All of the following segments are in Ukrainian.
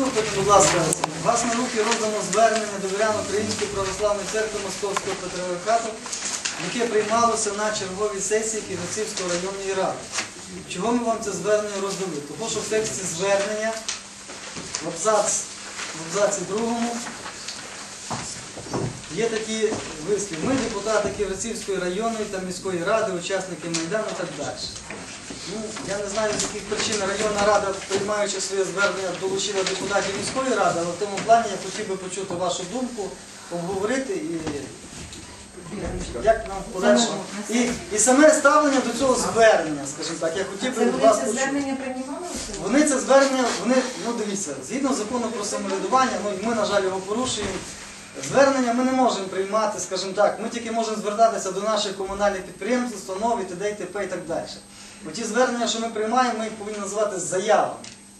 Послухайте, будь ласка, вас на руки роздано звернення до вірян Української православної церкви Московського патріархату, яке приймалося на черговій сесії Ківерцівської районної ради. Чого ми вам це звернення роздали? Тому що в тексті звернення в абзац, в абзаці другому є такі вислів. Ми, депутати Ківерцівської районної та міської ради, учасники Майдану і так далі. Ну, я не знаю, з яких причин районна рада, приймаючи своє звернення, долучила депутатів міської ради, але в тому плані я хотів би почути вашу думку, обговорити і як нам подальшому. І, і саме ставлення до цього звернення, скажімо так, я хотів би вони вас це почути. звернення приймали? Вони це звернення, вони, ну дивіться, згідно закону про самоврядування, ну і ми, на жаль, його порушуємо. Звернення ми не можемо приймати, скажімо так, ми тільки можемо звертатися до наших комунальних підприємств, установ, і т.д. і т.п. і так далі. Бо ті звернення, що ми приймаємо, ми їх повинні називати заявами.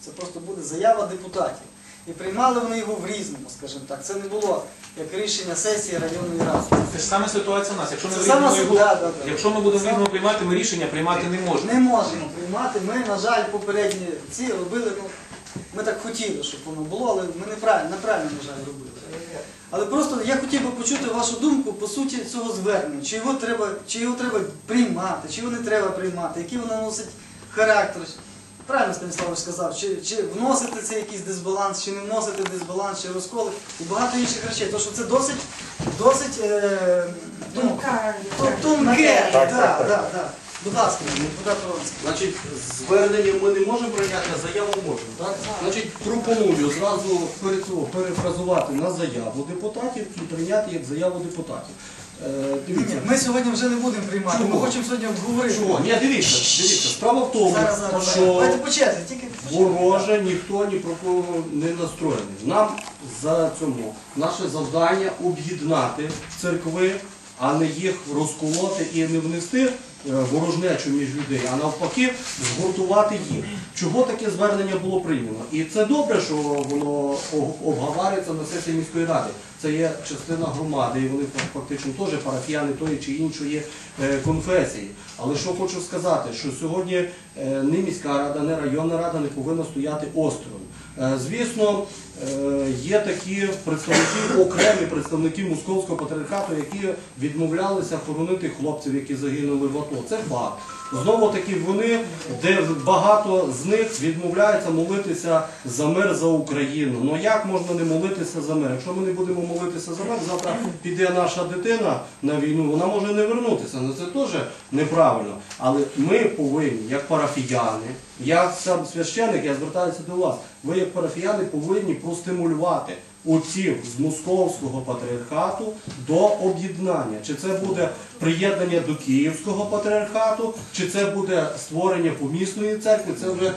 Це просто буде заява депутатів. І приймали вони його в різному, скажімо так. Це не було як рішення сесії районної ради. Це ж саме ситуація у нас. Якщо ми, Це будемо його, да, да, да. якщо ми будемо рівно приймати, ми рішення приймати не можемо. Не можемо приймати. Ми, на жаль, попередні ці робили, ну, ми так хотіли, щоб воно було, але ми неправильно, неправильно, на жаль, робили. Але просто я хотів би почути вашу думку по суті цього звернення. Чи його треба, чи його треба приймати, чи його не треба приймати, який воно носить характер. Правильно Станіславович сказав, чи, чи вносити це якийсь дисбаланс, чи не вносити дисбаланс, чи розколи і багато інших речей. Тому що це досить, досить е, ну, Тонка, тон- тонке. Так, так, так. Будь ласка, депутат Воронський. Значить, звернення ми не можемо прийняти, а заяву можемо. Так? Значить, пропоную зразу цього перефразувати на заяву депутатів і прийняти як заяву депутатів. Е, Ні, дивіться, ми сьогодні вже не будемо приймати. Ми хочемо сьогодні обговорити. Чого? Ні, дивіться, дивіться. Справа в тому, Зараз, зараз, зараз. що Давайте по черзі, тільки вороже ніхто ні про кого не настроєний. Нам за цьому наше завдання об'єднати церкви, а не їх розколоти і не внести ворожнечу між людей, а навпаки згуртувати їх. Чого таке звернення було прийнято? І це добре, що воно об- обговорюється на сесії міської ради. Це є частина громади, і вони фактично теж парафіяни тої чи іншої е, конфесії. Але що хочу сказати, що сьогодні е, не міська рада, не районна рада не повинна стояти осторонь. Е, Звісно, е, є такі представники, окремі представники московського патріархату, які відмовлялися хоронити хлопців, які загинули в АТО. Це факт. Знову таки вони, де багато з них відмовляються молитися за мир за Україну. Ну як можна не молитися за мир? Якщо ми не будемо молитися за мир, завтра піде наша дитина на війну, вона може не вернутися. Ну це теж неправильно. Але ми повинні, як парафіяни, я сам священик, я звертаюся до вас. Ви, як парафіяни, повинні простимулювати отців з московського патріархату до об'єднання. Чи це буде приєднання до Київського патріархату, чи це буде створення помісної церкви, це вже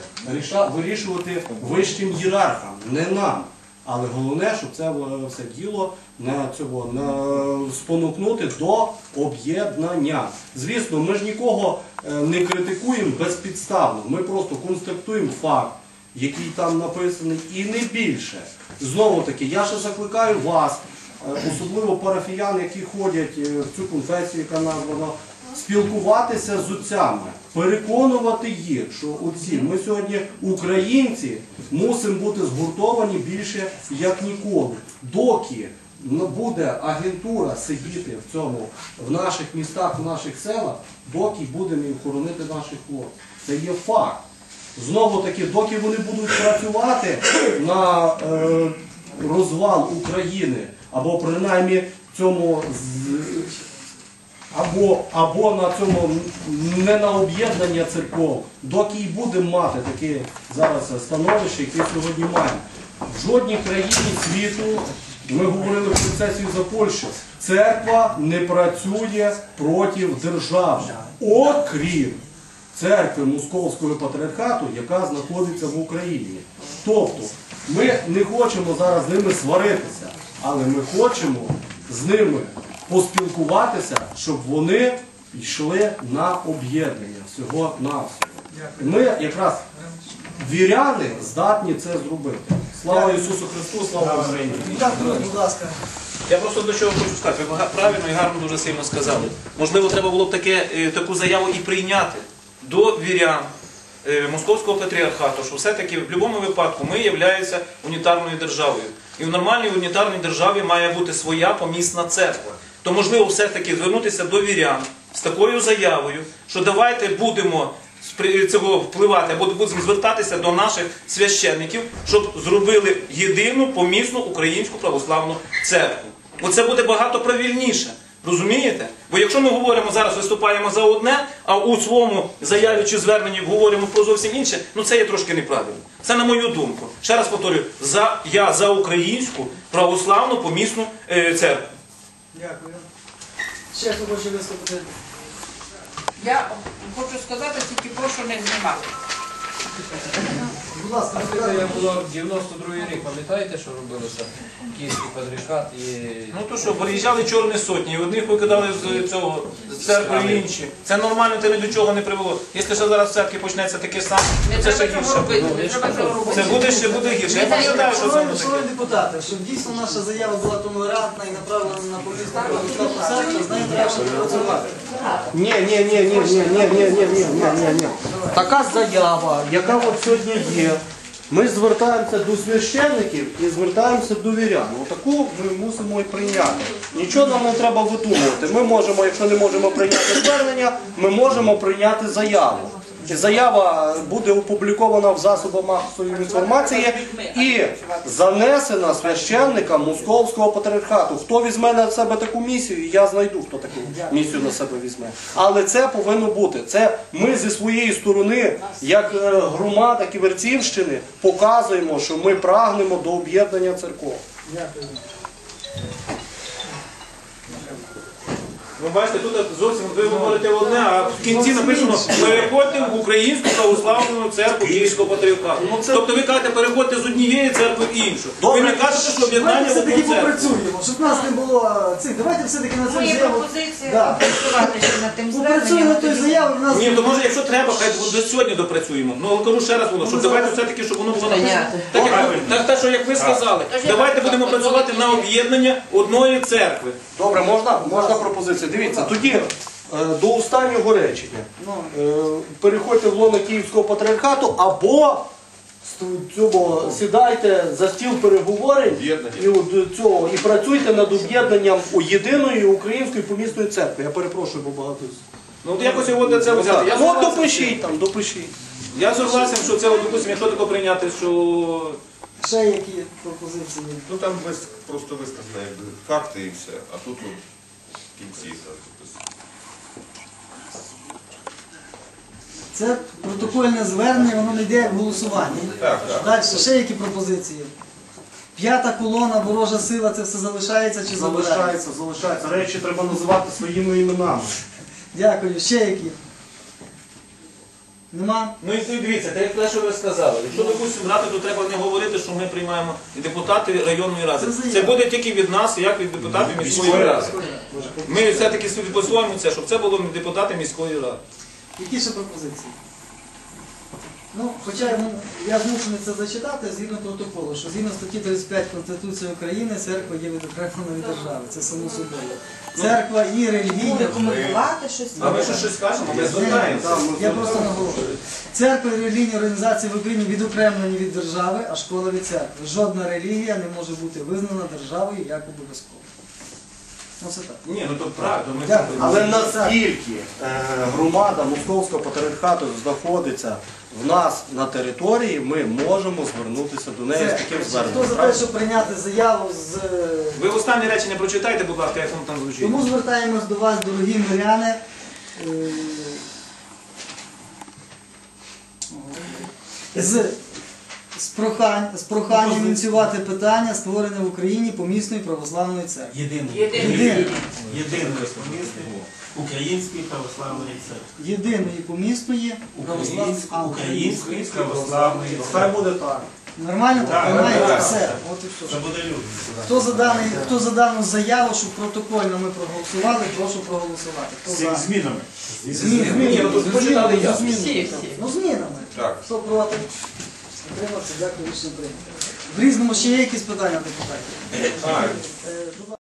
вирішувати вищим ієрархам, не нам. Але головне, щоб це е, все діло на цього на спонукнути до об'єднання. Звісно, ми ж нікого е, не критикуємо безпідставно. Ми просто констатуємо факт, який там написаний, і не більше. Знову таки, я ще закликаю вас, е, особливо парафіян, які ходять е, в цю конфесію, яка названа, спілкуватися з отцями, переконувати їх, що отці, ми сьогодні українці мусимо бути згуртовані більше як ніколи. Доки буде агентура сидіти в цьому в наших містах, в наших селах, доки будемо і хоронити наших хлопців. Це є факт. Знову таки, доки вони будуть працювати на е, розвал України, або принаймні цьому або, або на цьому не на об'єднання церков, доки і будемо мати таке зараз становище, яке сьогодні маємо. В жодній країні світу, ми говорили в процесі за Польщу, церква не працює проти держави, окрім церкви Московського патріархату, яка знаходиться в Україні. Тобто ми не хочемо зараз з ними сваритися, але ми хочемо з ними поспілкуватися, щоб вони йшли на об'єднання всього навсього. Ми якраз віряни здатні це зробити. Слава Ісусу Христу, слава Україні! Будь ласка. Я просто до чого хочу сказати. Ви правильно і гарно дуже сильно сказали. Можливо, треба було б таке, е, таку заяву і прийняти до вірян, е, Московського патріархату, що все-таки в будь-якому випадку ми являємося унітарною державою. І в нормальній унітарній державі має бути своя помісна церква. То можливо все-таки звернутися до вірян з такою заявою, що давайте будемо цього впливати, або будемо звертатися до наших священників, щоб зробили єдину помісну українську православну церкву. Оце буде багато правильніше. Розумієте? Бо якщо ми говоримо зараз, виступаємо за одне, а у своєму заяві чи зверненні говоримо про зовсім інше, ну це є трошки неправильно. Це на мою думку. Ще раз повторюю, за, я за українську православну помісну е, церкву. Дякую. Ще хто хоче виступити? Я хочу сказати, тільки прошу не знімати. Будь ласка, Це я було 92 рік, пам'ятаєте, що робилося? Київський патріархат і Ну то що, приїжджали чорні сотні, і одних викидали з цього з церкви і інші. Це нормально, це ні до чого не привело. Якщо ще зараз в церкві почнеться таке саме, Не це ще треба цього гірше. робити, не треба цього робити. Це буде ще буде гірше. Я пам'ятаю, що це Шановні, буде шановні депутати, щоб дійсно наша заява була толерантна і направлена на помісну православну церкву, знаєте, як щоб працювати. Ні, ні, ні, ні, ні, ні, ні, ні, ні, ні, ні, ні. Така заява, яка от сьогодні є. Ми звертаємося до священників і звертаємося до вірян. Отаку ми мусимо і прийняти. Нічого нам не треба видумувати. Ми можемо, якщо не можемо прийняти звернення, ми можемо прийняти заяву. Заява буде опублікована в засобах масової інформації і занесена священникам Московського патріархату. Хто візьме на себе таку місію, я знайду, хто таку місію на себе візьме. Але це повинно бути. Це ми зі своєї сторони, як е, громада Ківерцівщини, показуємо, що ми прагнемо до об'єднання церков. Дякую. Ви бачите, тут зовсім ви говорите одне, а в кінці написано переходьте в українську православну церкву Київського патріархату. Ну, це- Тобто ви кажете, переходьте з однієї церкви в іншу. Добре. Ви не кажете, що об'єднання в все-таки одну церкву. попрацюємо, щоб нас не було цих. Давайте все-таки на цю Моя заяву. пропозиція Да. працювати ще над тим Попрацюємо на той заяві, в нас Ні, то може, якщо треба, хай до сьогодні допрацюємо. Ну кажу ще раз воно, щоб давайте все-таки, щоб воно було написано. Так, як, так, так, що як ви сказали, давайте будемо працювати на об'єднання одної церкви. Добре, можна, можна пропозиція. Дивіться, тоді е, до останнього речення. Ну. Е, Переходьте в лоно Київського патріархату або цього сідайте за стіл переговорень і, от цього, і працюйте над об'єднанням у єдиної української помісної церкви. Я перепрошую, бо багато. Ну от якось його до цього взяти. Я Ну, от согласен. допишіть там, допишіть. Я согласен, що це, от, допустим, якщо таке прийняти, що ще які пропозиції. Ну там вис... просто висказано якби факти і все, а тут от в кінці. Це протокольне звернення, воно не йде в голосуванні. Так, так. Далі, ще які пропозиції? П'ята колона, ворожа сила, це все залишається чи забирається? Залишається, залишається. Речі треба називати своїми іменами. Дякую. Ще які? Нема? Ну і дивіться, те, як те, що ви сказали. Якщо, допустимо, брати, то треба не говорити, що ми приймаємо і депутати районної ради. Це. Це буде тільки від нас, як від депутатів міської ради. Ми все-таки висловимо це, щоб це було депутати міської ради. Які ще пропозиції? Ну, хоча я, ну, я змушений це зачитати згідно протоколу, що згідно статті 35 Конституції України церква є відокремлена від держави. Це само собою. Церква і релігійна. Коментувати щось. А ми що щось скажемо, ми звертаємося. Я просто наголошую. Церква і релігійні організації в Україні відокремлені від держави, а школа від церкви. Жодна релігія не може бути визнана державою як обов'язково. Ну це так. Ні, ну то правда, ми Дякую. Але наскільки е, громада Московського патріархату знаходиться в нас на території, ми можемо звернутися до неї з Це, таким хто зверненням. за те, правильно? щоб прийняти заяву з е, Ви останні речі не прочитайте, будь ласка, як воно там звучить. Тому звертаємось до вас, дорогі миряни. е, З, з, прохань, з проханням ініціювати питання створення в Україні помісної православної церкви. Єдиної Єдиної, єдиної помісної української православної церкви. єдиної помісної православної Української, православної Хай церкви. буде так. Нормально? Так, Нормально? так. Все. От і все. Це буде люди. Хто за, даний, хто за дану заяву, щоб протокольно ми проголосували, прошу проголосувати. Хто за? змінами. Ну тут прочитали я. Змінами. Ну, змінами. Так. Хто проти? Утримався, дякую, рішення прийнято. В різному ще є якісь питання до ласка.